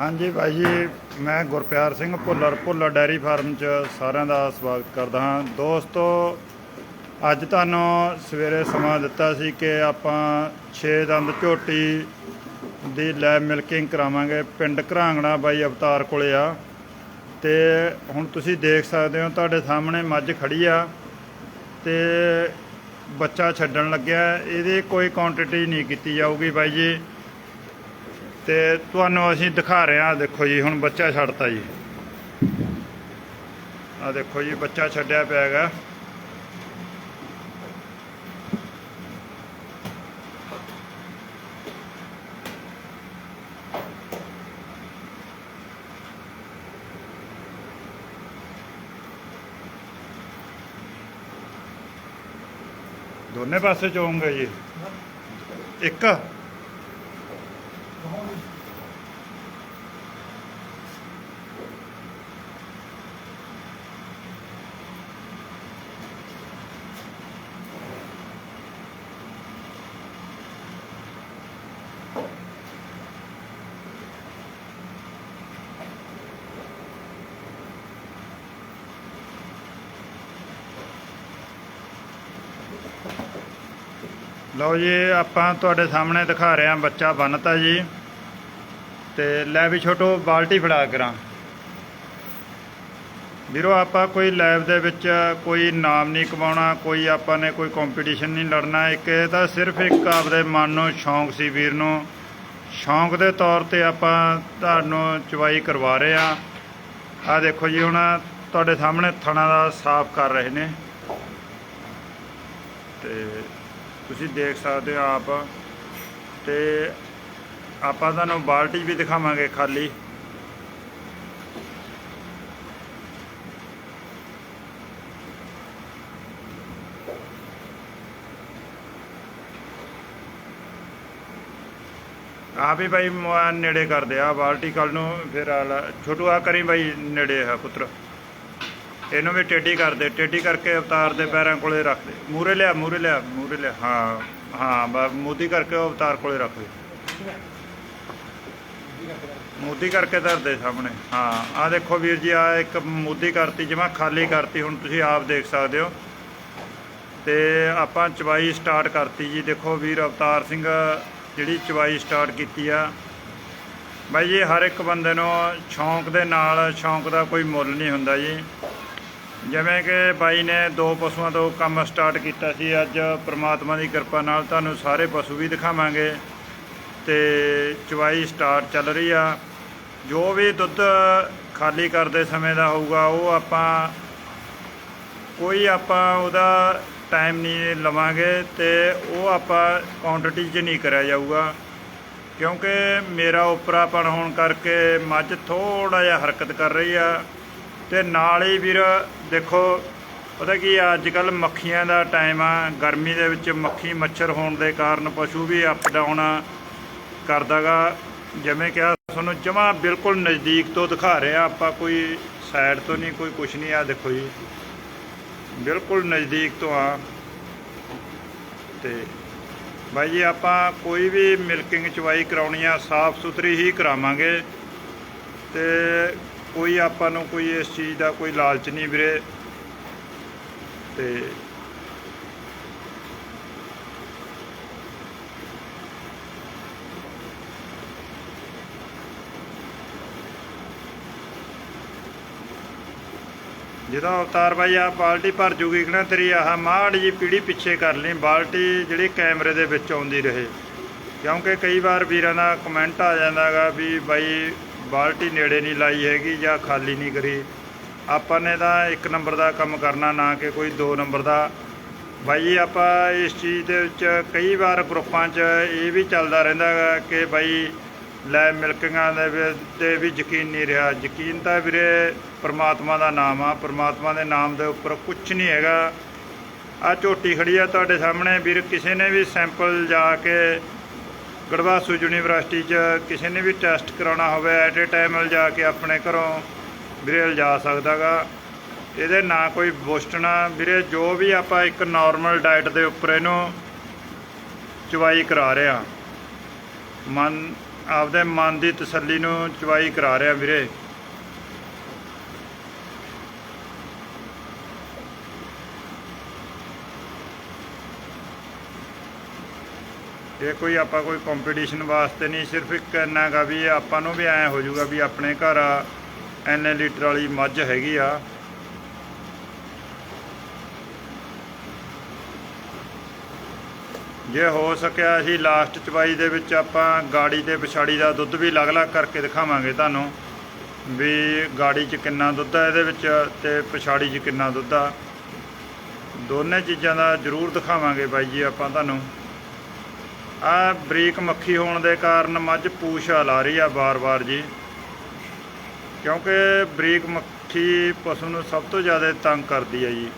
ਹਾਂਜੀ ਭਾਈ ਜੀ, ਮੈਂ ਗੁਰਪਿਆਰ ਸਿੰਘ ਭੁੱਲਰ ਭੁੱਲਰ ਡੈਰੀ ਫਾਰਮ 'ਚ ਸਾਰਿਆਂ ਦਾ ਸਵਾਗਤ ਕਰਦਾ ਹਾਂ। ਦੋਸਤੋ, ਅੱਜ ਤੁਹਾਨੂੰ ਸਵੇਰੇ ਸਮਾਂ ਦਿੱਤਾ ਸੀ ਕਿ ਆਪਾਂ 6 ਦੰਦ ਝੋਟੀ ਦੀ ਲੈਬ ਮਿਲਕਿੰਗ ਕਰਾਵਾਂਗੇ। ਪਿੰਡ ਘਰਾਂਗਣਾ ਬਾਈ ਅਵਤਾਰ ਕੋਲੇ ਆ। ਤੇ ਹੁਣ ਤੁਸੀਂ ਦੇਖ ਸਕਦੇ ਹੋ, ਤੁਹਾਡੇ ਸਾਹਮਣੇ ਮੱਝ ਖੜੀ ਆ ਤੇ ਬੱਚਾ ਛੱਡਣ ਲੱਗਿਆ। ਇਹਦੀ ਕੋਈ ਕੁਆਂਟੀਟੀ ਨਹੀਂ ਕੀਤੀ ਜਾਊਗੀ ਬਾਈ ਜੀ। ਤੇ ਤੁਹਾਨੂੰ ਅਸੀਂ ਦਿਖਾ ਰਹੇ ਹਾਂ, ਦੇਖੋ ਜੀ, ਹੁਣ ਬੱਚਾ ਛੱਡਤਾ ਜੀ। ਆ ਦੇਖੋ ਜੀ, ਬੱਚਾ ਛੱਡਿਆ ਪਿਆ ਹੈਗਾ। ਦੋਨੇ ਪਾਸੇ ਚੋਂਗੇ ਜੀ। ਇੱਕ? ਲਓ ਜੀ, ਆਪਾਂ ਤੁਹਾਡੇ ਸਾਹਮਣੇ ਦਿਖਾ ਰਹੇ ਹਾਂ ਬੱਚਾ ਬੰਨਤਾ ਜੀ। ਤੇ ਲੈ ਵੀ ਛੋਟੋ ਬਾਲਟੀ ਫੜਾ ਕਰਾਂ। ਵੀਰੋ, ਆਪਾਂ ਕੋਈ ਲੈਬ ਦੇ ਵਿੱਚ ਕੋਈ ਨਾਮ ਨਹੀਂ ਕਮਾਉਣਾ, ਕੋਈ ਆਪਾਂ ਨੇ ਕੋਈ ਕੰਪੀਟੀਸ਼ਨ ਨਹੀਂ ਲੜਨਾ। ਇੱਕ ਇਹ ਤਾਂ ਸਿਰਫ ਇੱਕ ਆਪਦੇ ਮਨ ਨੂੰ ਸ਼ੌਂਕ ਸੀ ਵੀਰ ਨੂੰ। ਸ਼ੌਂਕ ਦੇ ਤੌਰ ਤੇ ਆਪਾਂ ਤੁਹਾਨੂੰ ਚਵਾਈ ਕਰਵਾ ਰਹੇ ਆ ਆ ਦੇਖੋ ਜੀ, ਹੁਣ ਤੁਹਾਡੇ ਸਾਹਮਣੇ ਥਣਾ ਦਾ ਸਾਫ਼ ਕਰ ਰਹੇ ਨੇ। ਤੇ ਤੁਸੀਂ ਦੇਖ ਸਕਦੇ ਹੋ ਆਪ। ਤੇ ਆਪਾਂ ਤੁਹਾਨੂੰ ਬਾਲਟੀ ਵੀ ਦਿਖਾਵਾਂਗੇ ਖਾਲੀ। ਆ ਵੀ ਭਾਈ ਨੇੜੇ ਕਰਦੇ ਆ ਬਾਲਟੀ ਕੱਲ ਨੂੰ ਫਿਰ ਛੋਟੂ ਆ ਕਰੀ ਭਾਈ ਨੇੜੇ ਆ ਪੁੱਤਰ। ਇਹਨੂੰ ਵੀ ਟੇਢੀ ਕਰ ਦੇ, ਟੇਢੀ ਕਰਕੇ ਅਵਤਾਰ ਦੇ ਪੈਰਾਂ ਕੋਲੇ ਰੱਖ ਦੇ। ਮੂਰੇ ਲਿਆ ਮੂਰੇ ਲਿਆ ਮੂਰੇ ਲਿਆ। ਹਾਂ ਹਾਂ, ਬਸ ਮੋਦੀ ਕਰਕੇ ਉਹ ਅਵਤਾਰ ਕੋਲੇ ਰੱਖ ਦੇ। ਮੋਦੀ ਕਰਕੇ ਧਰ ਦੇ ਸਾਹਮਣੇ। ਹਾਂ ਆ ਦੇਖੋ ਵੀਰ ਜੀ ਆ ਇੱਕ ਮੋਦੀ ਕਰਤੀ ਜਿਵੇਂ ਖਾਲੀ ਕਰਤੀ, ਹੁਣ ਤੁਸੀਂ ਆਪ ਦੇਖ ਸਕਦੇ ਹੋ। ਤੇ ਆਪਾਂ ਚਵਾਈ ਸਟਾਰਟ ਕਰਤੀ ਜੀ। ਦੇਖੋ ਵੀਰ ਅਵਤਾਰ ਸਿੰਘ, ਜਿਹੜੀ ਚਵਾਈ ਸਟਾਰਟ ਕੀਤੀ ਆ। ਬਾਈ ਜੀ, ਹਰ ਇੱਕ ਬੰਦੇ ਨੂੰ ਸ਼ੌਂਕ ਦੇ ਨਾਲ, ਸ਼ੌਂਕ ਦਾ ਕੋਈ ਮੁੱਲ ਨਹੀਂ ਹੁੰਦਾ ਜੀ। ਜਿਵੇਂ ਕਿ ਬਾਈ ਨੇ ਦੋ ਪਸ਼ੂਆਂ ਤੋਂ ਕੰਮ ਸਟਾਰਟ ਕੀਤਾ ਸੀ, ਅੱਜ ਪ੍ਰਮਾਤਮਾ ਦੀ ਕਿਰਪਾ ਨਾਲ ਤੁਹਾਨੂੰ ਸਾਰੇ ਪਸ਼ੂ ਵੀ ਦਿਖਾਵਾਂਗੇ ਤੇ ਚਵਾਈ ਸਟਾਰਟ ਚੱਲ ਰਹੀ ਆ। ਜੋ ਵੀ ਦੁੱਧ ਖਾਲੀ ਕਰਦੇ ਸਮੇਂ ਦਾ ਹੋਊਗਾ, ਉਹ ਆਪਾਂ, ਕੋਈ ਆਪਾਂ ਉਹਦਾ ਟਾਈਮ ਨਹੀਂ ਲਵਾਂਗੇ ਤੇ ਉਹ ਆਪਾਂ ਕੁਆਂਟੀਟੀ 'ਚ ਨਹੀਂ ਕਰਿਆ ਜਾਊਗਾ। ਕਿਉਂਕਿ ਮੇਰਾ ਉਪਰਾਪਣ ਹੋਣ ਕਰਕੇ ਮੱਝ ਥੋੜਾ ਜਿਹਾ ਹਰਕਤ ਕਰ ਰਹੀ ਆ। ਤੇ ਨਾਲ ਹੀ ਵੀਰ, ਦੇਖੋ, ਪਤਾ ਕੀ ਆ ਅੱਜ ਕੱਲ ਮੱਖੀਆਂ ਦਾ ਟਾਈਮ ਆ। ਗਰਮੀ ਦੇ ਵਿੱਚ ਮੱਖੀ ਮੱਛਰ ਹੋਣ ਦੇ ਕਾਰਨ ਪਸ਼ੂ ਵੀ ਅਪ ਡਾਊਨ ਕਰਦਾਗਾ। ਜਿਵੇਂ ਕਿਹਾ, ਤੁਹਾਨੂੰ ਜਮਾ ਬਿਲਕੁਲ ਨਜ਼ਦੀਕ ਤੋਂ ਦਿਖਾ ਰਿਹਾ, ਆਪਾਂ ਕੋਈ ਸਾਈਡ ਤੋਂ ਨਹੀਂ, ਕੋਈ ਕੁਛ ਨਹੀਂ ਆ ਦੇਖੋ ਜੀ। ਬਿਲਕੁਲ ਨਜ਼ਦੀਕ ਤੋਂ ਆ। ਤੇ ਬਾਈ ਜੀ, ਆਪਾਂ ਕੋਈ ਵੀ ਮਿਲਕਿੰਗ ਚਵਾਈ ਕਰਾਉਣੀ ਆ ਸਾਫ਼ ਸੁਥਰੀ ਹੀ ਕਰਾਵਾਂਗੇ। ਤੇ ਕੋਈ ਆਪਾਂ ਨੂੰ ਕੋਈ ਇਸ ਚੀਜ਼ ਦਾ ਕੋਈ ਲਾਲਚ ਨਹੀਂ ਵੀਰੇ। ਤੇ ਜਦੋਂ ਅਵਤਾਰ ਬਾਈ ਆ ਬਾਲਟੀ ਭਰ ਜੂਗੀ ਕਿ ਨਾ ਤੇਰੀ, ਆਹ ਮਾੜੀ ਜੀ ਪੀੜੀ ਪਿੱਛੇ ਕਰ ਲਈ, ਬਾਲਟੀ ਜਿਹੜੀ ਕੈਮਰੇ ਦੇ ਵਿੱਚ ਆਉਂਦੀ ਰਹੇ। ਕਿਉਂਕਿ ਕਈ ਵਾਰ ਵੀਰਾਂ ਦਾ ਕਮੈਂਟ ਆ ਜਾਂਦਾਗਾ ਵੀ ਬਾਈ ਬਾਲਟੀ ਨੇੜੇ ਨਹੀਂ ਲਾਈ ਹੈਗੀ ਜਾਂ ਖਾਲੀ ਨਹੀਂ ਕਰੀ। ਆਪਾਂ ਨੇ ਤਾਂ ਇੱਕ ਨੰਬਰ ਦਾ ਕੰਮ ਕਰਨਾ, ਨਾ ਕਿ ਕੋਈ ਦੋ ਨੰਬਰ ਦਾ। ਬਾਈ ਜੀ, ਆਪਾਂ ਇਸ ਚੀਜ਼ ਦੇ ਵਿੱਚ ਕਈ ਵਾਰ ਗਰੁੱਪਾਂ 'ਚ ਇਹ ਵੀ ਚੱਲਦਾ ਰਹਿੰਦਾ ਗਾ ਕਿ ਬਾਈ, ਲੈ ਮਿਲਕਿੰਗਾਂ ਦੇ ਤੇ ਵੀ ਯਕੀਨ ਨਹੀਂ ਰਿਹਾ। ਯਕੀਨ ਤਾਂ ਵੀਰੇ ਪ੍ਰਮਾਤਮਾ ਦਾ ਨਾਮ ਆ। ਪ੍ਰਮਾਤਮਾ ਦੇ ਨਾਮ ਦੇ ਉੱਪਰ ਕੁਝ ਨਹੀਂ ਹੈਗਾ। ਆ ਝੋਟੀ ਖੜੀ ਆ ਤੁਹਾਡੇ ਸਾਹਮਣੇ। ਵੀਰ, ਕਿਸੇ ਨੇ ਵੀ ਸੈਂਪਲ ਜਾ ਕੇ ਗੜਵਾਸੂ ਯੂਨੀਵਰਸਿਟੀ 'ਚ ਕਿਸੇ ਨੇ ਵੀ ਟੈਸਟ ਕਰਾਉਣਾ ਹੋਵੇ ਐਟ ਏ ਟਾਈਮ ਲਿਜਾ ਕੇ ਆਪਣੇ ਘਰੋਂ ਵੀਰੇ ਲਿਜਾ ਸਕਦਾਗਾ ਇਹਦੇ ਨਾ ਕੋਈ ਬੁਸਟਣਾ ਵੀਰੇ, ਜੋ ਵੀ ਆਪਾਂ ਇੱਕ ਨਾਰਮਲ ਡਾਈਟ ਦੇ ਉੱਪਰ ਇਹਨੂੰ ਚਵਾਈ ਕਰਾ ਰਹੇ ਆ ਮਨ, ਆਪਦੇ ਮਨ ਦੀ ਤਸੱਲੀ ਨੂੰ ਚਵਾਈ ਕਰਾ ਰਿਹਾ ਵੀਰੇ। ਇਹ ਕੋਈ ਆਪਾਂ ਕੋਈ ਕੰਪੀਟੀਸ਼ਨ ਵਾਸਤੇ ਨਹੀਂ, ਸਿਰਫ ਇੱਕ ਇੰਨਾ ਗਾ ਵੀ ਆਪਾਂ ਨੂੰ ਵੀ ਐ ਹੋ ਜਾਊਗਾ ਵੀ ਆਪਣੇ ਘਰ ਐਨੇ ਲੀਟਰ ਵਾਲੀ ਮੱਝ ਹੈਗੀ ਆ। ਜੇ ਹੋ ਸਕਿਆ ਅਸੀਂ ਲਾਸਟ ਚਵਾਈ ਦੇ ਵਿੱਚ ਆਪਾਂ ਗਾੜੀ ਤੇ ਪਛਾੜੀ ਦਾ ਦੁੱਧ ਵੀ ਅਲੱਗ-ਅਲੱਗ ਕਰਕੇ ਦਿਖਾਵਾਂਗੇ ਤੁਹਾਨੂੰ, ਵੀ ਗਾੜੀ 'ਚ ਕਿੰਨਾ ਦੁੱਧ ਆ ਇਹਦੇ ਵਿੱਚ ਤੇ ਪਛਾੜੀ 'ਚ ਕਿੰਨਾ ਦੁੱਧ ਆ। ਦੋਨੇ ਚੀਜ਼ਾਂ ਦਾ ਜ਼ਰੂਰ ਦਿਖਾਵਾਂਗੇ ਬਾਈ ਜੀ ਆਪਾਂ ਤੁਹਾਨੂੰ। ਆ ਬਰੀਕ ਮੱਖੀ ਹੋਣ ਦੇ ਕਾਰਨ ਮੱਝ ਪੂਛਾ ਲਾ ਰਹੀ ਆ ਬਾਰ-ਬਾਰ ਜੀ। ਕਿਉਂਕਿ ਬਰੀਕ ਮੱਖੀ ਪਸ਼ੂ ਨੂੰ ਸਭ ਤੋਂ ਜ਼ਿਆਦਾ ਤੰਗ ਕਰਦੀ ਹੈ ਜੀ।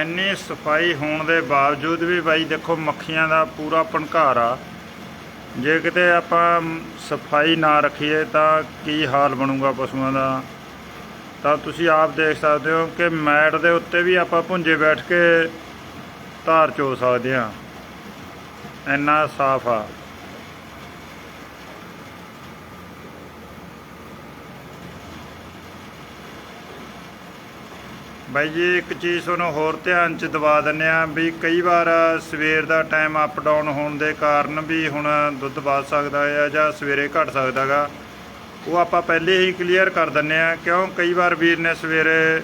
ਇੰਨੀ ਸਫ਼ਾਈ ਹੋਣ ਦੇ ਬਾਵਜੂਦ ਵੀ ਬਾਈ ਦੇਖੋ ਮੱਖੀਆਂ ਦਾ ਪੂਰਾ ਭਣਕਾਰ ਆ। ਜੇ ਕਿਤੇ ਆਪਾਂ ਸਫ਼ਾਈ ਨਾ ਰੱਖੀਏ ਤਾਂ ਕੀ ਹਾਲ ਬਣੂਗਾ ਪਸ਼ੂਆਂ ਦਾ? ਤਾਂ ਤੁਸੀਂ ਆਪ ਦੇਖ ਸਕਦੇ ਹੋ ਕਿ ਮੈਟ ਦੇ ਉੱਤੇ ਵੀ ਆਪਾਂ ਭੁੰਜੇ ਬੈਠ ਕੇ ਧਾਰ ਚੋ ਸਕਦੇ ਆ ਇੰਨਾ ਸਾਫ਼ ਆ। ਬਾਈ ਜੀ, ਇੱਕ ਚੀਜ਼ ਤੁਹਾਨੂੰ ਹੋਰ ਧਿਆਨ ਚ ਦਵਾ ਦਿੰਨੇ ਆ ਵੀ ਕਈ ਵਾਰ ਸਵੇਰ ਦਾ ਟਾਈਮ ਅਪ ਡਾਊਨ ਹੋਣ ਦੇ ਕਾਰਨ ਵੀ ਹੁਣ ਦੁੱਧ ਵੱਧ ਸਕਦਾ ਹੈ ਜਾਂ ਸਵੇਰੇ ਘਟ ਸਕਦਾਗਾ ਉਹ ਆਪਾਂ ਪਹਿਲੇ ਹੀ ਕਲੀਅਰ ਕਰ ਦਿੰਨੇ ਆ ਕਿਉਂ? ਕਈ ਵਾਰ ਵੀਰ ਨੇ ਸਵੇਰੇ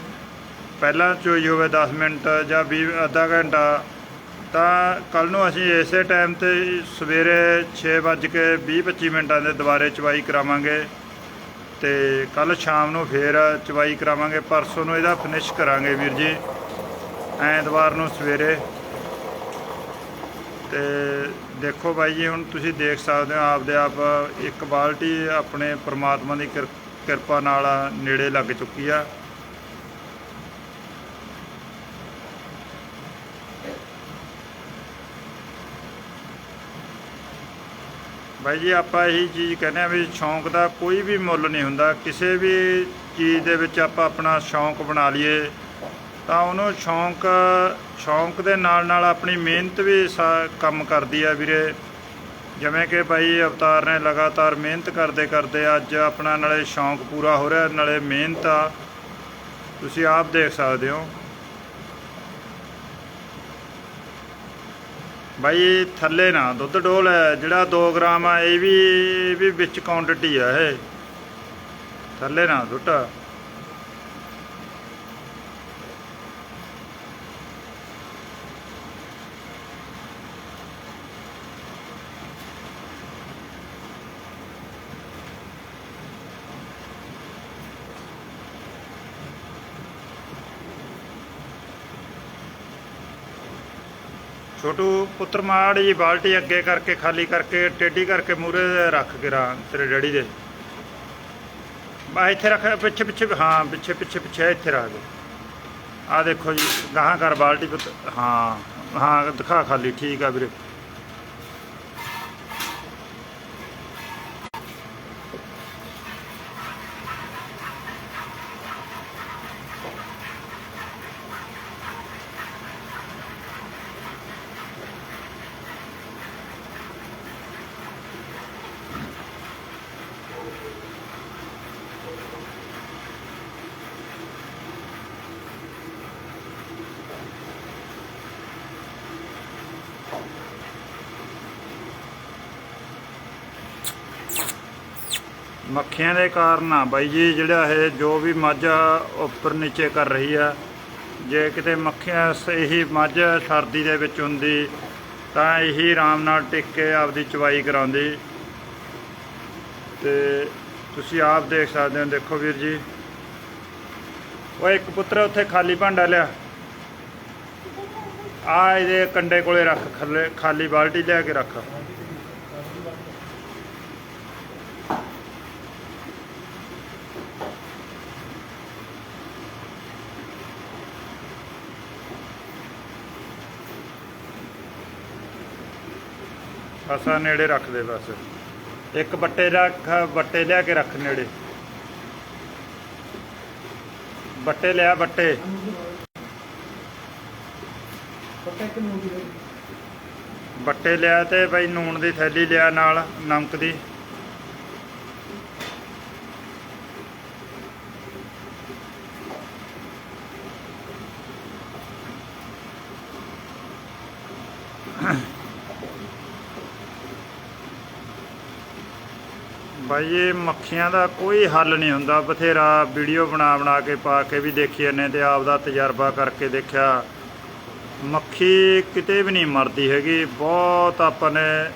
ਪਹਿਲਾਂ ਚੋਈ ਹੋਵੇ 10 ਮਿੰਟ ਜਾਂ 20 ਅੱਧਾ ਘੰਟਾ, ਤਾਂ ਕੱਲ ਨੂੰ ਅਸੀਂ ਇਸੇ ਟਾਈਮ ਤੇ ਸਵੇਰੇ 6:20-25 ਮਿੰਟਾਂ ਦੇ ਦੁਬਾਰੇ ਚਵਾਈ ਕਰਾਵਾਂਗੇ। ਤੇ ਕੱਲ ਸ਼ਾਮ ਨੂੰ ਫੇਰ ਚਵਾਈ ਕਰਾਵਾਂਗੇ, ਪਰਸੋਂ ਨੂੰ ਇਹਦਾ ਫਿਨਿਸ਼ ਕਰਾਂਗੇ ਵੀਰ ਜੀ। ਐਤਵਾਰ ਨੂੰ ਸਵੇਰੇ। ਤੇ ਦੇਖੋ ਬਾਈ ਜੀ, ਹੁਣ ਤੁਸੀਂ ਦੇਖ ਸਕਦੇ ਹੋ, ਆਪਦੇ ਆਪ ਇੱਕ ਬਾਲਟੀ ਆਪਣੇ ਪ੍ਰਮਾਤਮਾ ਦੀ ਕਿਰ- ਕਿਰਪਾ ਨਾਲ ਨੇੜੇ ਲੱਗ ਚੁੱਕੀ ਆ। ਬਾਈ ਜੀ, ਆਪਾਂ ਇਹੀ ਚੀਜ਼ ਕਹਿੰਦੇ ਆ ਵੀ ਸ਼ੌਂਕ ਦਾ ਕੋਈ ਵੀ ਮੁੱਲ ਨਹੀਂ ਹੁੰਦਾ। ਕਿਸੇ ਵੀ ਚੀਜ਼ ਦੇ ਵਿੱਚ ਆਪਾਂ ਆਪਣਾ ਸ਼ੌਂਕ ਬਣਾ ਲਈਏ, ਤਾਂ ਉਹਨੂੰ ਸ਼ੌਂਕ ਸ਼ੌਂਕ ਦੇ ਨਾਲ ਨਾਲ ਆਪਣੀ ਮਿਹਨਤ ਵੀ ਸਾ- ਕੰਮ ਕਰਦੀ ਆ ਵੀਰੇ। ਜਿਵੇਂ ਕਿ ਬਾਈ ਅਵਤਾਰ ਨੇ ਲਗਾਤਾਰ ਮਿਹਨਤ ਕਰਦੇ ਕਰਦੇ ਅੱਜ ਆਪਣਾ ਨਾਲੇ ਸ਼ੌਂਕ ਪੂਰਾ ਹੋ ਰਿਹਾ, ਨਾਲੇ ਮਿਹਨਤ ਆ। ਤੁਸੀਂ ਆਪ ਦੇਖ ਸਕਦੇ ਹੋ। ਬਾਈ, ਥੱਲੇ ਨਾ, ਦੁੱਧ ਡੋਲ ਹੈ, ਜਿਹੜਾ 2 ਗ੍ਰਾਮ ਆ, ਇਹ ਵੀ ਇਹ ਵੀ ਵਿੱਚ ਕੁਆਂਟੀਟੀ ਆ ਇਹ। ਥੱਲੇ ਨਾ ਦੁੱਟ ਛੋਟੂ ਪੁੱਤਰ ਮਾੜੀ ਜੀ ਬਾਲਟੀ ਅੱਗੇ ਕਰਕੇ, ਖਾਲੀ ਕਰਕੇ, ਟੇਢੀ ਕਰਕੇ ਮੂਰੇ ਰੱਖ ਕੇ ਰਾਂ ਤੇਰੇ ਡੈਡੀ ਦੇ। ਬਾ ਇੱਥੇ ਰੱਖ, ਪਿੱਛੇ ਪਿੱਛੇ, ਹਾਂ, ਪਿੱਛੇ ਪਿੱਛੇ ਪਿੱਛੇ ਇੱਥੇ ਰੱਖ ਦੇ। ਆ ਦੇਖੋ ਜੀ, ਗਾਹਾਂ ਕਰ ਬਾਲਟੀ ਪੁੱਤ, ਹਾਂ ਹਾਂ, ਦਿਖਾ ਖਾਲੀ, ਠੀਕ ਆ ਵੀਰੇ। ਮੱਖੀਆਂ ਦੇ ਕਾਰਨ ਆ ਬਾਈ ਜੀ, ਜਿਹੜਾ ਇਹ ਜੋ ਵੀ ਮੱਝ ਉੱਪਰ ਨੀਚੇ ਕਰ ਰਹੀ ਆ। ਜੇ ਕਿਤੇ ਮੱਖੀਆਂ ਸ- ਇਹੀ ਮੱਝ ਸਰਦੀ ਦੇ ਵਿੱਚ ਹੁੰਦੀ, ਤਾਂ ਇਹੀ ਆਰਾਮ ਨਾਲ ਟਿਕ ਕੇ ਆਪਦੀ ਚਵਾਈ ਕਰਾਉਂਦੀ। ਤੇ ਤੁਸੀਂ ਆਪ ਦੇਖ ਸਕਦੇ ਹੋ, ਦੇਖੋ ਵੀਰ ਜੀ। ਉਹ ਇੱਕ ਪੁੱਤਰ ਉੱਥੇ ਖਾਲੀ ਭਾਂਡਾ ਲਿਆ। ਆ ਇਹਦੇ ਕੰਡੇ ਕੋਲੇ ਰੱਖ, ਖੱਲੇ, ਖਾਲੀ ਬਾਲਟੀ ਲੈ ਕੇ ਰੱਖ। ਅਸਾਂ ਨੇੜੇ ਰੱਖ ਦੇ ਬਸ। ਇੱਕ ਬੱਟੇ ਰੱਖ ਬੱਟੇ ਲਿਆ ਕੇ ਰੱਖ ਨੇੜੇ। ਬੱਟੇ ਲਿਆ ਬੱਟੇ। ਬੱਟੇ ਲਿਆ ਤੇ ਬਈ ਨੂਣ ਦੀ ਥੈਲੀ ਲਿਆ ਨਾਲ ਨਮਕ ਦੀ। ਇਹ ਮੱਖੀਆਂ ਦਾ ਕੋਈ ਹੱਲ ਨਹੀਂ ਹੁੰਦਾ। ਬਥੇਰਾ ਵੀਡੀਓ ਬਣਾ ਬਣਾ ਕੇ ਪਾ ਕੇ ਵੀ ਦੇਖੀ ਨੇ ਤੇ ਆਪ ਦਾ ਤਜਰਬਾ ਕਰਕੇ ਦੇਖਿਆ। ਮੱਖੀ ਕਿਤੇ ਵੀ ਨਹੀਂ ਮਰਦੀ ਹੈਗੀ। ਬਹੁਤ ਆਪਾਂ ਨੇ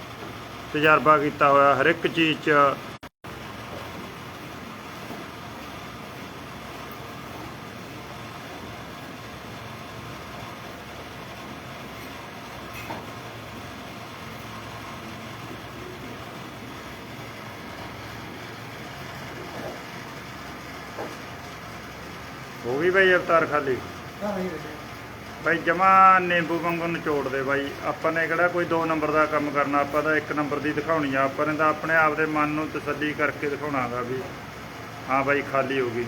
ਤਜਰਬਾ ਕੀਤਾ ਹੋਇਆ ਹਰ ਇੱਕ ਚੀਜ਼ 'ਚ। ਹੋ ਗਈ ਬਾਈ ਅਵਤਾਰ ਖਾਲੀ। ਬਾਈ। ਜਮਾ ਨਿੰਬੂ ਵਾਂਗੂ ਨਿਚੋੜ ਦੇ ਬਾਈ। ਆਪਾਂ ਨੇ ਕਿਹੜਾ ਕੋਈ 2 ਨੰਬਰ ਦਾ ਕੰਮ ਕਰਨਾ ਆਪਾਂ ਤਾਂ 1 ਨੰਬਰ ਦੀ ਦਿਖਾਉਣੀ ਆ। ਆਪਾਂ ਨੇ ਤਾਂ ਆਪਣੇ ਆਪ ਦੇ ਮਨ ਨੂੰ ਤਸੱਲੀ ਕਰਕੇ ਦਿਖਾਉਣਾਗਾ ਵੀ ਹਾਂ ਬਾਈ ਖਾਲੀ ਹੋ ਗਈ।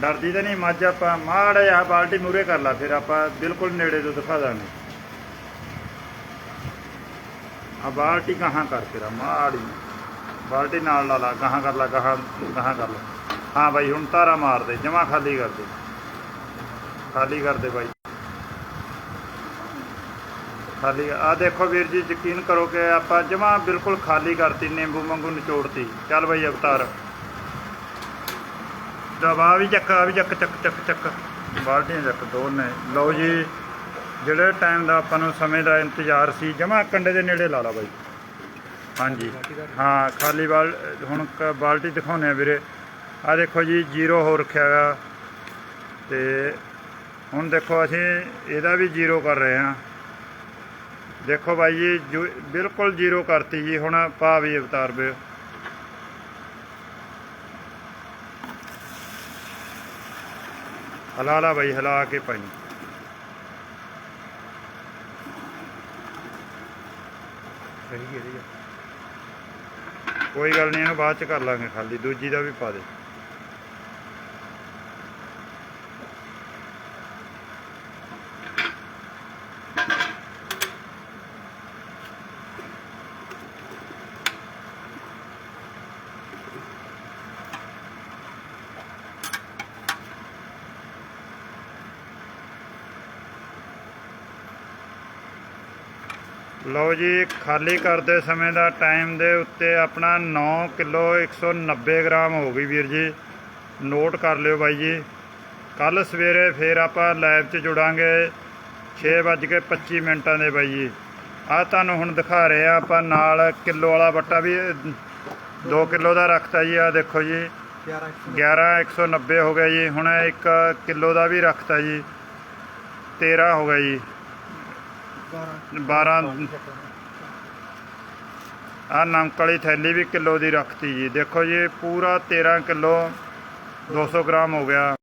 ਡਰਦੀ ਤਾਂ ਨਹੀਂ ਮੱਝ ਆਪਾਂ ਮਾੜਾ ਜਿਹਾ ਬਾਲਟੀ ਮੂਰੇ ਕਰ ਲਾ ਫਿਰ ਆਪਾਂ ਬਿਲਕੁਲ ਨੇੜੇ ਤੋਂ ਦਿਖਾ ਦਾਂਗੇ। ਆ ਬਾਲਟੀ ਕਹਾਂ ਕਰ ਤੇਰਾ ਮਾੜੀ। ਬਾਲਟੀ ਨਾਲ ਲਾ ਲਾ ਕਹਾਂ ਕਰ ਲਾ ਕਹਾਂ ਕਹਾਂ ਕਰ ਲਾ। ਹਾਂ ਬਾਈ, ਹੁਣ ਤਾਰਾ ਮਾਰ ਦੇ ਜਮਾ ਖਾਲੀ ਕਰ ਦੇ ਖਾਲੀ ਕਰ ਦੇ ਬਾਈ। ਖਾਲੀ ਆ ਦੇਖੋ ਵੀਰ ਜੀ, ਯਕੀਨ ਕਰੋ ਕਿ ਆਪਾਂ ਜਮਾ ਬਿਲਕੁਲ ਖਾਲੀ ਕਰਤੀ, ਨਿੰਬੂ ਵਾਂਗੂ ਨਿਚੋੜਤੀ। ਚੱਲ ਬਾਈ, ਅਵਤਾਰ। ਦਬਾ ਵੀ ਚੱਕ ਆ ਵੀ ਚੱਕ ਚੱਕ ਚੱਕ ਚੱਕ। ਬਾਲਟੀਆਂ ਚੱਕ, ਦੋ ਨੇ। ਲਓ ਜੀ, ਜਿਹੜੇ ਟਾਈਮ ਦਾ ਆਪਾਂ ਨੂੰ ਸਮੇਂ ਦਾ ਇੰਤਜ਼ਾਰ ਸੀ, ਜਮਾ ਕੰਡੇ ਦੇ ਨੇੜੇ ਲਾ ਲਾ ਬਾਈ। ਹਾਂਜੀ। ਹਾਂ, ਖਾਲੀ ਬਾਲ, ਹੁਣ ਬਾਲਟੀ ਦਿਖਾਉਣੇ ਆ ਵੀਰੇ। ਆ ਦੇਖੋ ਜੀ, ਜ਼ੀਰੋ ਹੋ ਰੱਖਿਆ ਗਾ ਤੇ ਹੁਣ ਦੇਖੋ, ਅਸੀਂ ਇਹਦਾ ਵੀ ਜ਼ੀਰੋ ਕਰ ਰਹੇ ਹਾਂ। ਦੇਖੋ ਬਾਈ ਜੀ, ਜੋ- ਬਿਲਕੁਲ ਜ਼ੀਰੋ ਕਰਤੀ ਜੀ, ਹੁਣ ਪਾ ਵੀ ਅਵਤਾਰ ਵੇ ਹਲਾ ਲਾ ਬਾਈ, ਹਲਾ ਕੇ ਪਾਈ। ਸਹੀ ਹੈ ਕੋਈ ਗੱਲ ਨਹੀਂ, ਇਹਨੂੰ ਬਾਅਦ ਚ ਕਰ ਲਾਂਗੇ, ਖਾਲੀ ਦੂਜੀ ਦਾ ਵੀ ਪਾ ਦੇ। ਲਓ ਜੀ ਖਾਲੀ ਕਰਦੇ ਸਮੇਂ ਦਾ ਟਾਈਮ ਦੇ ਉੱਤੇ ਆਪਣਾ 9 ਕਿਲੋ 190 ਗ੍ਰਾਮ ਹੋ ਗਈ ਵੀਰ ਜੀ। ਨੋਟ ਕਰ ਲਿਓ ਬਾਈ ਜੀ। ਕੱਲ ਸਵੇਰੇ ਫੇਰ ਆਪਾਂ ਲਾਈਵ 'ਚ ਜੁੜਾਂਗੇ 6:25 ਮਿੰਟਾਂ ਦੇ ਬਾਈ ਜੀ। ਆ ਤੁਹਾਨੂੰ ਹੁਣ ਦਿਖਾ ਰਹੇ ਆ ਆਪਾਂ ਨਾਲ ਕਿਲੋ ਵਾਲਾ ਬੱਟਾ ਵੀ 2 ਕਿਲੋ ਦਾ ਰੱਖਤਾ ਜੀ ਆ ਦੇਖੋ ਜੀ। 11 11 190 ਹੋ ਗਿਆ ਜੀ। ਹੁਣ 1 ਕਿਲੋ ਦਾ ਵੀ ਰੱਖਤਾ ਜੀ। 13 ਹੋ ਗਿਆ ਜੀ। 12 ਆ ਨਮਕ ਵਾਲੀ ਥੈਲੀ ਵੀ ਕਿਲੋ ਦੀ ਰੱਖਤੀ ਜੀ। ਦੇਖੋ ਜੀ, ਪੂਰਾ 13 ਕਿਲੋ 200 ਗ੍ਰਾਮ ਹੋ ਗਿਆ।